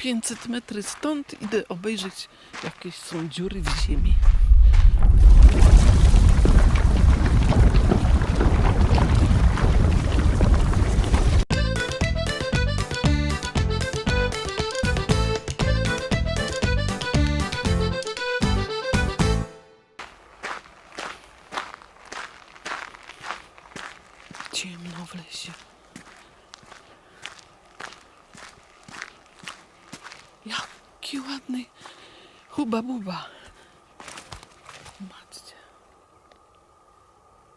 500 metry stąd idę obejrzeć jakieś są dziury w ziemi. Ciemno w lesie. Jaki ładny huba buba. Zobaczcie.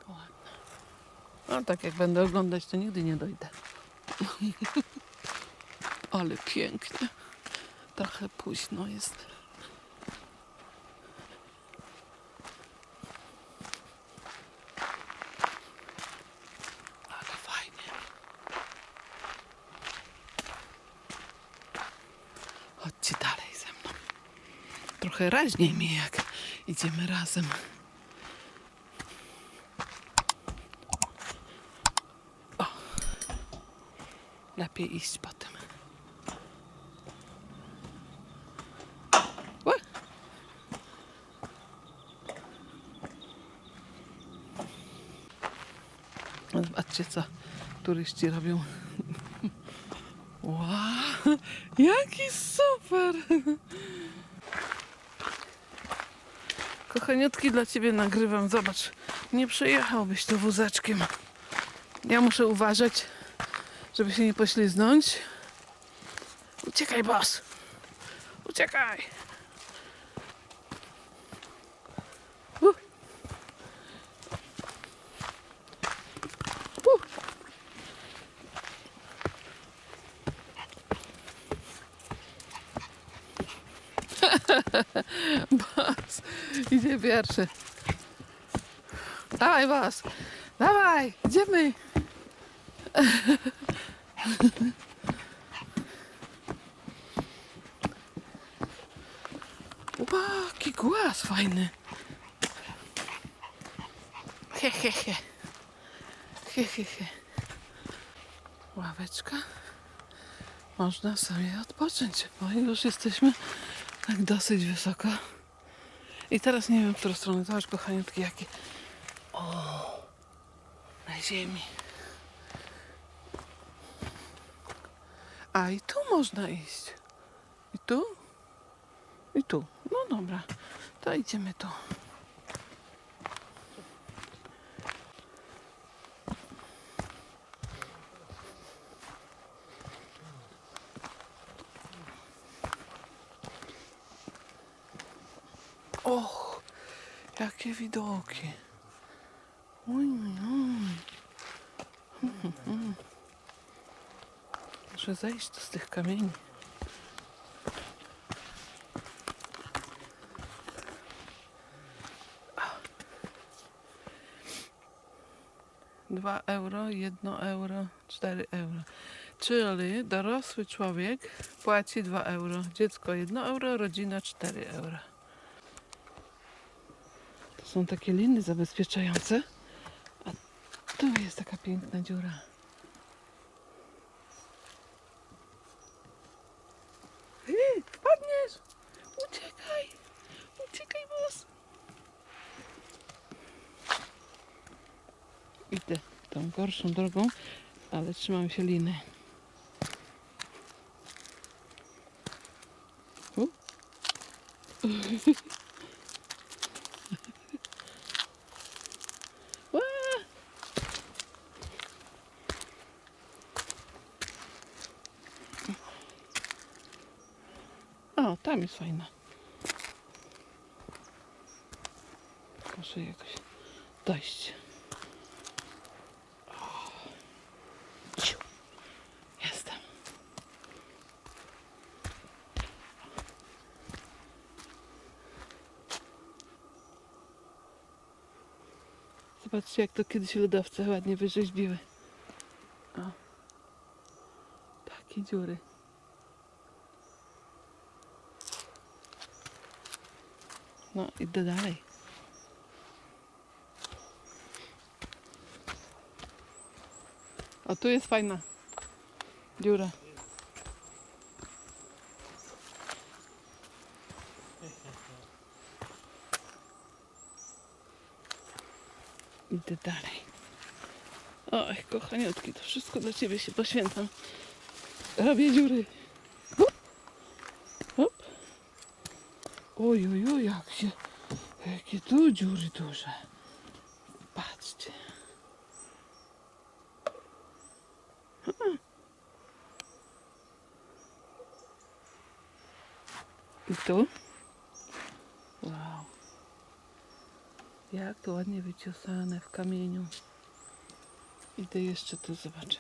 Ładne. No tak jak będę oglądać, to nigdy nie dojdę. Ale pięknie. Trochę późno jest. Ale fajnie. Chodźcie dalej ze mną. Trochę raźniej mi, jak idziemy razem. O. Lepiej iść potem. Ła. Zobaczcie, co turyści robią. Wow, jaki super! Kochaniutki dla ciebie nagrywam. Zobacz, nie przejechałbyś tu wózeczkiem. Ja muszę uważać, żeby się nie pośliznąć. Uciekaj, boss! Uciekaj! Uh. Uh. Bas, idzie pierwszy. Dawaj, Bas. Dawaj, idziemy. Ła, jaki głaz fajny. He, he, he. He, he, he. Ławeczka. Można sobie odpocząć, bo już jesteśmy tak dosyć wysoko. I teraz nie wiem, w którą stronę. Zobacz, kochaniutki, jakie... O! Na ziemi. A i tu można iść. I tu? I tu. No dobra. To idziemy tu. Och, jakie widoki. Hmm, hmm. Muszę zejść z tych kamieni. Dwa euro, jedno euro, cztery euro. Czyli dorosły człowiek płaci 2 euro, dziecko 1 euro, rodzina 4 euro. Są takie liny zabezpieczające. A tu jest taka piękna dziura. Ej, Wpadniesz! Uciekaj! Uciekaj, boss! Idę tą gorszą drogą, ale trzymam się liny. U. Ła! O, tam jest fajna. Muszę jakoś dojść. Jestem. Zobaczcie, jak to kiedyś lodowce ładnie wyrzeźbiły. O. Takie dziury. No, idę dalej. A tu jest fajna dziura. Idę dalej. Oj, kochaniutki, to wszystko dla Ciebie się poświęcam. Robię dziury. Oj, oj, oj, jak się... Jakie tu dziury duże. Patrzcie. I tu? Wow. Jak to ładnie wyciosane w kamieniu. Idę jeszcze tu zobaczę.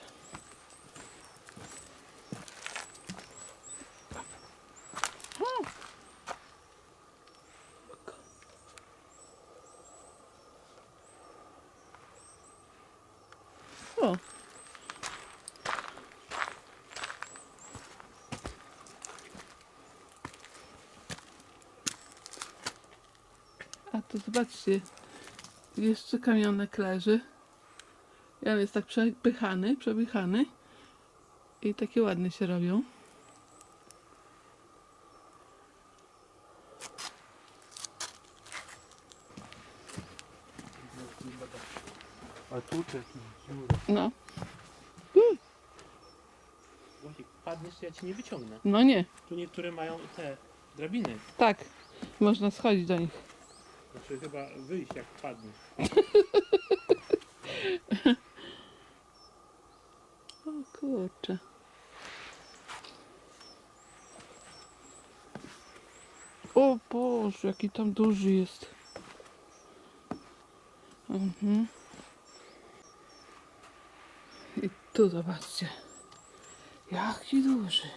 O! O! Tu zobaczcie, jeszcze kamionek leży. On jest tak przepychany, przepychany. I takie ładne się robią. A tu dziura. No, padniesz, to ja cię nie wyciągnę. no nie, Tu niektóre mają te drabiny. tak. Można schodzić do nich. Znaczy chyba wyjść jak padniesz. O kurczę. O Boże, jaki tam duży jest. Mhm. I tu zobaczcie. Jaki duży.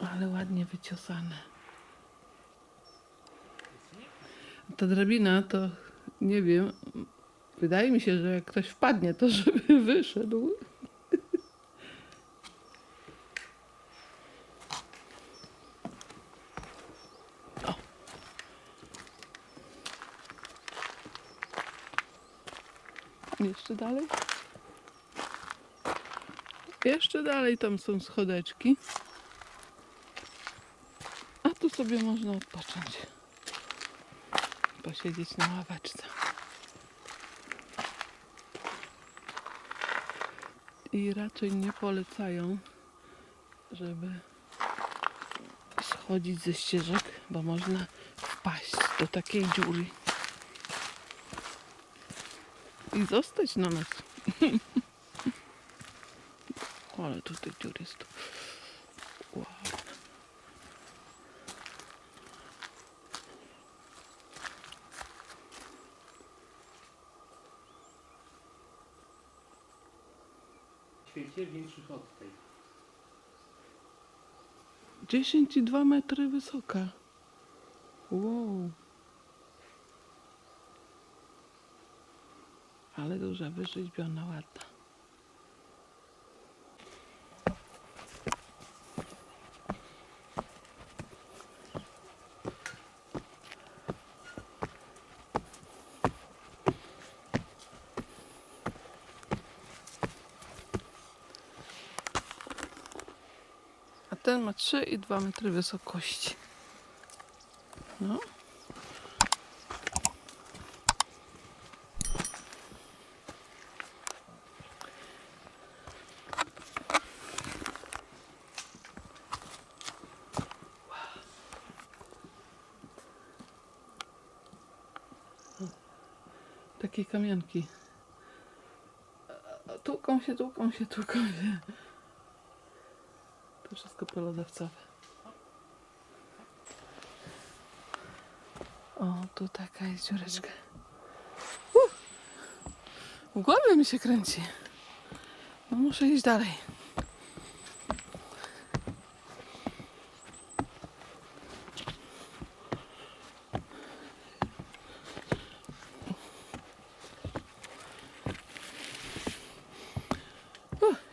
Ale ładnie wyciosane. Ta drabina to nie wiem. Wydaje mi się, że jak ktoś wpadnie, to żeby wyszedł. O. Jeszcze dalej. Jeszcze dalej tam są schodeczki. A tu sobie można odpocząć. Posiedzieć na ławeczce. i raczej nie polecają, żeby schodzić ze ścieżek, bo można wpaść do takiej dziury i zostać na noc. Ale tutaj dziur jest. Świecie większych od tej. 10,2 metry wysoka. Wow. Ale duża, wyrzeźbiona, ładna. Ten ma 3,2 metry wysokości. No. Takie a, Tłuką się, tłuką się, tłuką się. To wszystko polodowcowe. O, tu taka jest dziureczka. Uh! W głowie mi się kręci. No muszę iść dalej.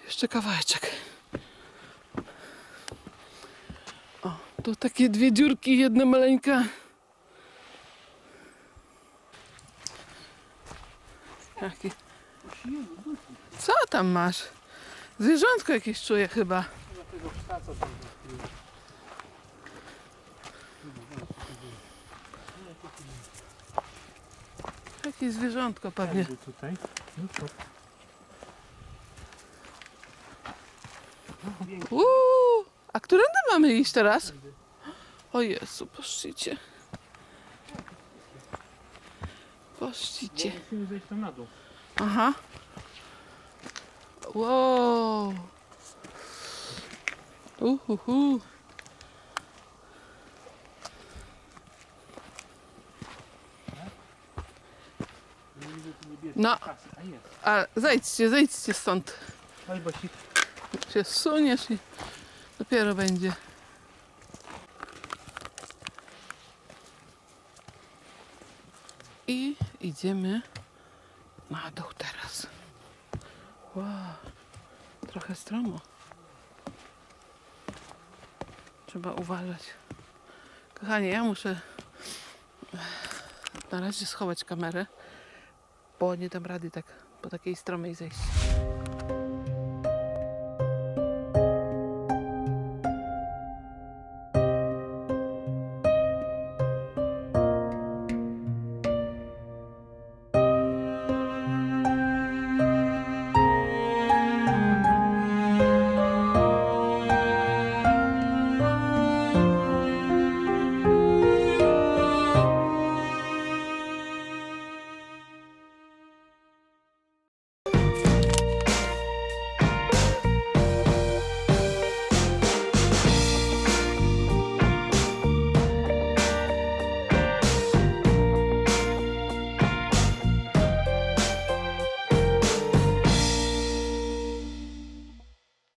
Jeszcze kawałeczek. Tu takie dwie dziurki, jedna maleńka. Jaki? Co tam masz? Zwierzątko jakieś czuję chyba. Jakieś zwierzątko pewnie. Tutaj. No. Uuu, a którędy mamy iść teraz? O Jezu, poszlicie. Poszlicie. Bo Musimy zejść tam na dół. Aha. Wow. Uhuhu. Nie widzę tu niebieskiej No. kasy. A jest. A zejdźcie, zejdźcie stąd. Oj, bo się Się suniesz i dopiero będzie. I idziemy na dół teraz. Wow, trochę stromo. Trzeba uważać. Kochanie, ja muszę na razie schować kamerę, bo nie dam rady tak po takiej stromej zejść.